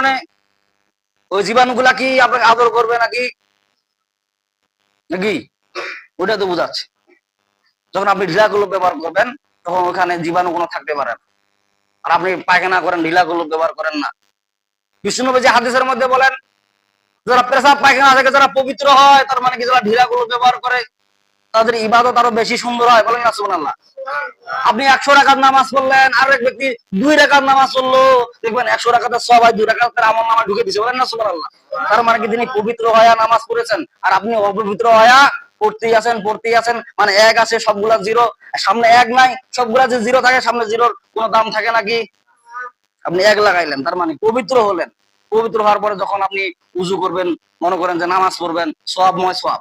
কারণে ওই জীবাণুগুলা কি আপনাকে আদর করবে নাকি? নাকি? ওটা তো বোঝাচ্ছে। যখন আপনি ঢিলাগুলো ব্যবহার করবেন, তখন ওখানে জীবাণু কোনো থাকতে পারে না। আর আপনি পায়খানা করেন, ঢিলাগুলো ব্যবহার করেন না। বিষ্ণুনবী যে হাদিসের মধ্যে বলেন, যারা পেশাব পায়খানা থেকে যারা পবিত্র হয়, তার মানে কি? যারা ঢিলাগুলো ব্যবহার করে তাদের ইবাদত আরও বেশি সুন্দর হয় বলেন না, সুবহানাল্লাহ। আপনি একশো টাকার নামাজ পড়লেন, আর এক ব্যক্তি দুই টাকার নামাজ পড়ল, দেখবেন একশো টাকাতে সবাই দুই টাকাতে আমার নামা ঢুকে দিছে, বলেন না, সুবহানাল্লাহ। তার মানে কি তিনি পবিত্র হয়ে নামাজ পড়েছেন, আর আপনি অপবিত্র হয়ে পড়তেই আছেন পড়তেই আছেন মানে এক আছে, সবগুলা জিরো, সামনে এক নাই, সবগুলা যে জিরো থাকে, সামনে জিরোর কোনো দাম থাকে নাকি? আপনি এক লাগাইলেন, তার মানে পবিত্র হলেন। পবিত্র হওয়ার পরে যখন আপনি উজু করবেন, মনে করেন যে নামাজ পড়বেন সবময় সব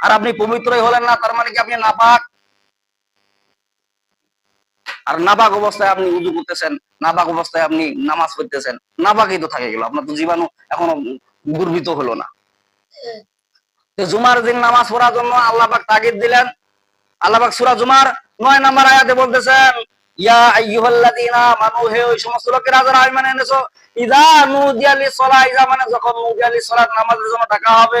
আর আপনি পবিত্রই হলেন না, তার মানে কি আপনি নাপাক? আর নাপাক অবস্থায় আপনি উজু করতেছেন, নাপাক অবস্থায় আপনি নামাজ পড়তেছেন। নাপাকই তো থাকে গেল আপনার তো জীবাণু এখনও গর্বিত হলো না। জুমার দিন নামাজ পড়ার জন্য আল্লাহ পাক তাগিদ দিলেন। আল্লাহ সূরা জুমার নয় নম্বর আয়াতে বলতেছেন, ইয়া আইয়ুহাল্লাযীনা মানু হে ওই সমস্ত লোকেরা যারা ইযা মানে যখন নুদিয়া লিসসালাত নামাজের জন্য ডাকা হবে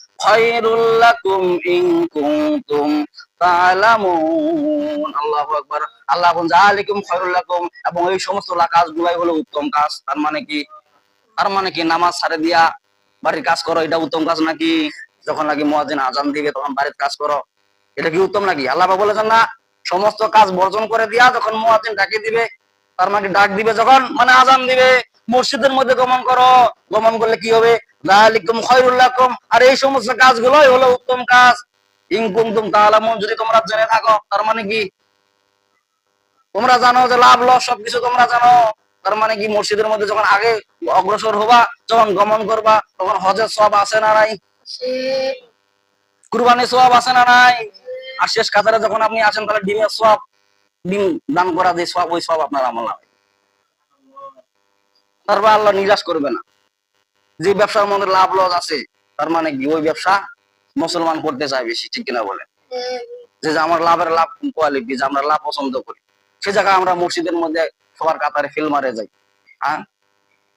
খায়রুল ইন কুনতুম তাআলামুন আল্লাহু আকবার। আল্লাহ জালিকুম খায়রুল লাকুম এবং এই সমস্ত কাজগুলাই হলো উত্তম কাজ। তার মানে কি? তার মানে কি নামাজ ছাড়ে দিয়া বাড়ির কাজ করো, এটা উত্তম কাজ নাকি? যখন নাকি মুয়াজ্জিন আজান দিবে, তখন বাড়ির কাজ করো। এটা কি উত্তম নাকি? আল্লাহ বলেছেন না, সমস্ত কাজ বর্জন করে দিয়া যখন মুয়াজ্জিন ডাকে দিবে, তার মানে ডাক দিবে যখন? মানে আজান দিবে। মসজিদের মধ্যে গমন করো। গমন করলে কি হবে? আর এই সমস্ত কাজগুলোই হলো উত্তম কাজ। ইন কুনতুম তাআলামুন, যদি তোমরা জেনে থাকো, তার মানে কি? তোমরা জানো যে লাভ, লস, সবকিছু তোমরা জানো। তার মানে কি? মসজিদের মধ্যে যখন আগে অগ্রসর হবা, যখন গমন করবা, তখন হজের সব আছে না নাই? কুরবানির সব আছে না নাই? আর শেষ কাতারে যখন আপনি আসেন, তাহলে ডিমের সব ডিম দান করা যে সব ওই সব আপনার আমল হবে। তারপর আল্লাহ নিরাশ করবে না। যে ব্যবসার মধ্যে লাভ লস আছে, তার মানে কি? ওই ব্যবসা মুসলমান করতে চায় বেশি, ঠিক কিনা বলে যে যে আমার লাভের লাভ কোয়ালিটি যে আমরা লাভ পছন্দ করি। সে জায়গায় আমরা মসজিদের মধ্যে সবার কাতারে ফিল মারে যাই। হ্যাঁ?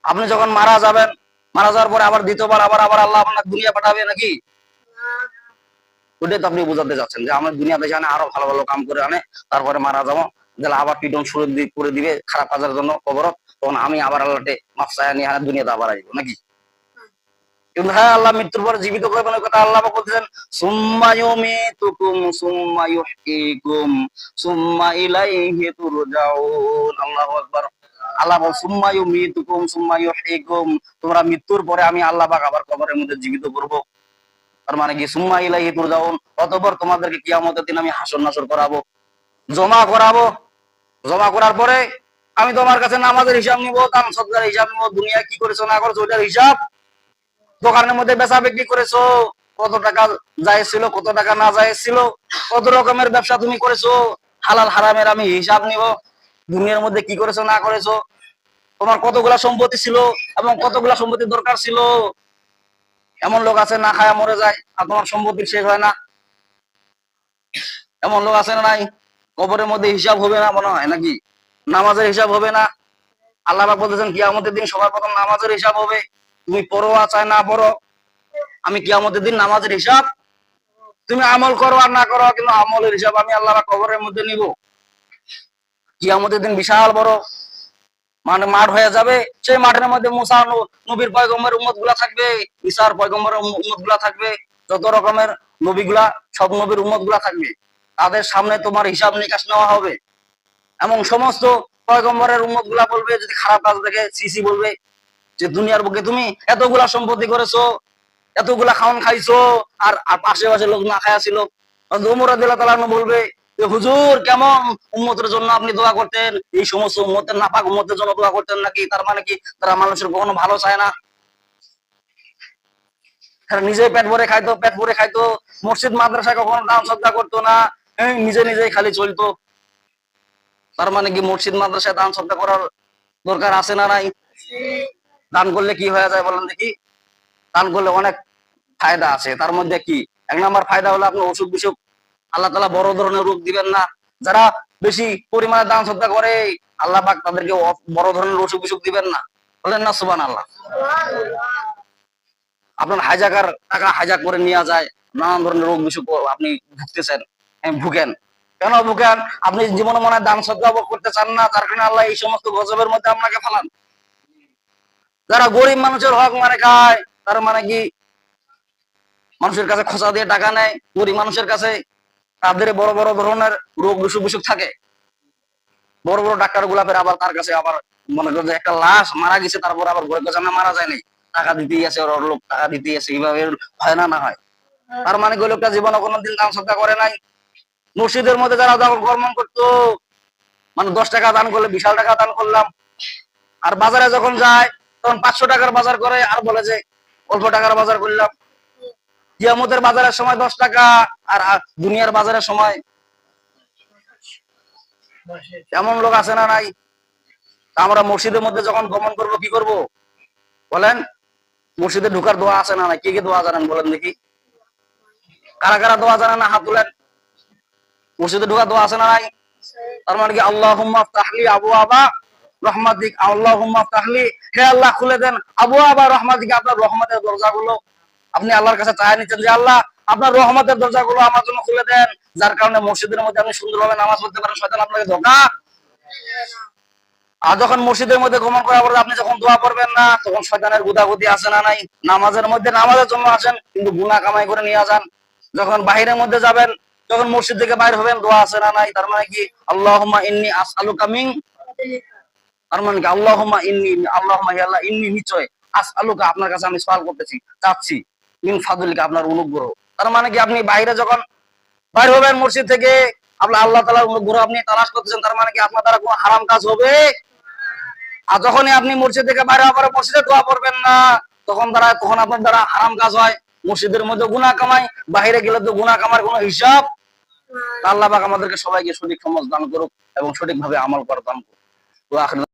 আপনি যখন মারা যাবেন, মারা যাওয়ার পরে আবার দ্বিতীয়বার আবার আবার আল্লাহ আপনার দুনিয়া পাঠাবে নাকি? ওটাই তো আপনি বোঝাতে যাচ্ছেন যে আমার দুনিয়াতে জানে আরও ভালো ভালো কাম করে আনে, তারপরে মারা যাব। তাহলে আবার পিটন শুরু করে দিবে খারাপ কাজের জন্য কবরত, তখন আমি আবার আল্লাহতে মাফসায়া নিয়ে দুনিয়াতে আবার আসব, নাকি? হ্যাঁ আল্লাহ মৃত্যুর পর জীবিত কথা আল্লাহ আল্লাহু তোমরা মৃত্যুর পরে আমি আল্লাহ আবার কবরের মধ্যে জীবিত করব। তার মানে কি, সুম্মা ইলাইহি তুরজাউন, অতঃপর তোমাদেরকে কিয়ামতের দিন আমি হাসর নাসর করাবো, জমা করাবো জমা করার পরে আমি তোমার কাছে নামাজের হিসাব নিব দান সদকার হিসাব নিব, দুনিয়া কি করেছ, না করেছ, ওইটার হিসাব। দোকানের মধ্যে বেচা বিক্রি করেছ, কত টাকা যাইছিল কত টাকা না যাইছিল কত রকমের ব্যবসা তুমি করেছ, হালাল, হারামের আমি হিসাব নিব, দুনিয়ার মধ্যে কি করেছ, না করেছ, তোমার কতগুলা সম্পত্তি ছিল এবং কতগুলা সম্পত্তির দরকার ছিল। এমন লোক আছে না খায়া মরে যায়, আর তোমার সম্পত্তি শেষ হয় না। এমন লোক আছে না নাই কবরের মধ্যে হিসাব হবে না মনে হয় নাকি? নামাজের হিসাব হবে না? আল্লাহ বলতেছেন, কিয়ামতের দিন সবার প্রথম নামাজের হিসাব হবে। তুমি পড়ো আর চাই না পড়ো। আমি কিয়ামতের দিন নামাজের হিসাব, তুমি আমল করো আর না করো, কিন্তু আমলের হিসাব আমি আল্লাহ কবরের মধ্যে নিব। কিয়ামতের দিন বিশাল বড় মানে মাঠ হয়ে যাবে। সেই মাঠের মধ্যে মুসা নবীর পয়গম্বর উম্মতগুলা থাকবে, ঈসার পয়গম্বর উম্মতগুলা থাকবে, যত রকমের নবীগুলা, সব নবীর উম্মতগুলা থাকবে। তাদের সামনে তোমার হিসাব নিকাশ নেওয়া হবে। এবং সমস্ত পয়গম্বরের উম্মতগুলা বলবে, যদি খারাপ কাজ দেখে সিসি বলবে যে, দুনিয়ার বুকে তুমি এতগুলা সম্পত্তি করেছ, এতগুলা খাওয়ান খাইছো, আর আশেপাশে লোক না খায়া ছিল। বলবে যে, হুজুর, কেমন উম্মতের জন্য আপনি দোয়া করতেন? এই সমস্ত উম্মতের নাপাক উম্মতের জন্য দোয়া করতেন নাকি? তার মানে কি? তারা মানুষের কখনো ভালো চায় না। নিজে পেট ভরে খাইতো, পেট ভরে খাইতো। মসজিদ, মাদ্রাসায় কখনো দান সদ্গা করতো না। নিজে নিজেই খালি চলতো। তার মানে কি মসজিদ মাদ্রাসায় দান সদ্গা করার দরকার আছে না নাই? দান করলে কি হয়ে যায় বলেন দেখি? দান করলে অনেক ফায়দা আছে। তার মধ্যে কি? এক নম্বর ফায়দা হলো আপনার অসুখ বিসুখ আল্লাহ তালা বড় ধরনের রোগ দিবেন না। যারা বেশি পরিমাণে দান শ্রদ্ধা করে আল্লাহ পাক তাদেরকে বড় ধরনের অসুখ বিসুখ দিবেন না। বলেন না সুবান আল্লাহ আপনার হাইজাকার টাকা হাইজাক করে নেওয়া যায় নানান ধরনের রোগ বিসুখ আপনি ভুগতেছেন। হ্যাঁ, ভুগেন। কেন ভুগেন? আপনি জীবনে মনে দান শ্রদ্ধা করতে চান না, তার কারণে আল্লাহ এই সমস্ত গজবের মধ্যে আপনাকে ফেলান। যারা গরিব মানুষের হক মানে খায়, তার মানে কি? মানুষের কাছে খোঁচা দিয়ে টাকা নেয়, গরিব মানুষের কাছে তাদের বড় বড় ধরনের রোগ বিসুখ বিসুখ থাকে। বড় বড় ডাক্তার গুলাপের আবার তার কাছে আবার মনে করো যে একটা লাশ মারা গেছে, তারপর আবার গরিব কাছে মারা যায়নি। টাকা দিতেই আছে ওর লোক, টাকা দিতেই আছে এইভাবে হয় না না হয়। তার মানে লোকটা জীবনে কোনোদিন দান শ্রদ্ধা করে নাই? মসজিদের মধ্যে যারা যখন কর্ম করতো মানে দশ টাকা দান করলে, বিশাল টাকা দান করলাম। আর বাজারে যখন যায়, তখন পাঁচশো টাকার বাজার করে, আর বলে যে অল্প টাকার বাজার করলাম। কিয়ামতের বাজারের সময় দশ টাকা, আর দুনিয়ার বাজারের সময় এমন লোক আছে না নাই? আমরা মসজিদের মধ্যে যখন গমন করব, কি করব? বলেন, মসজিদে ঢুকার দোয়া আছে না নাই? কে কে দোয়া জানেন বলেন দেখি। কারা কারা দোয়া জানেন না? হাত তুলেন। মসজিদে ঢুকার দোয়া আছে না নাই? তার মানে কি আল্লাহ তাহলি আবু আবা রহমাদিক আল্লাহ তাহলি হে আল্লাহ খুলে দেন। আবু আবা রহমাদিক আপনার রহমতের দরজাগুলো। আপনি আল্লাহর কাছে চায় নিচ্ছেন যে আল্লাহ, আপনার রহমতের দরজাগুলো আমার জন্য খুলে দেন। যার কারণে মসজিদের মধ্যে আপনি সুন্দরভাবে নামাজ পড়তে পারেন, শয়তান আপনাকে ধোকা। আর যখন মসজিদের মধ্যে গমন করার পরে আপনি যখন দোয়া করবেন না, তখন শয়তানের গুদাগুদি আছে না নাই? নামাজের মধ্যে নামাজের জন্য আসেন, কিন্তু গুনা কামাই করে নিয়ে যান। যখন বাহিরের মধ্যে যাবেন যখন মসজিদ থেকে বাইরে হবেন, দোয়া আছে না নাই? তার মানে কি? আল্লাহুম্মা ইন্নি আসআলুকা মিন তার মানে কি? আল্লাহুম্মা ইন্নি আল্লাহুম্মা আল্লাহ, ইন্নি নিশ্চয় আসআলুকা আপনার কাছে আমি সওয়াল করতেছি, চাচ্ছি। মিন ফাদলিকা, আপনার অনুগ্রহ। তার মানে কি? আপনি বাইরে যখন বাইরে হবেন মসজিদ থেকে আপনার আল্লাহ তাআলার অনুগ্রহ আপনি তালাশ করতেছেন, তার মানে কি আপনার দ্বারা কোনো হারাম কাজ হবে? আর যখনই আপনি মসজিদ থেকে বাইরে হওয়ার মসজিদে দোয়া করবেন না, তখন দ্বারা তখন আপনার দ্বারা হারাম কাজ হয়। মসজিদের মধ্যে গুনা কামাই বাহিরে গেলে তো গুনা কামার কোনো হিসাব? আল্লাহ পাক আমাদেরকে সবাইকে সঠিক সমাজ দান করুক এবং সঠিকভাবে আমল করার দান করুক।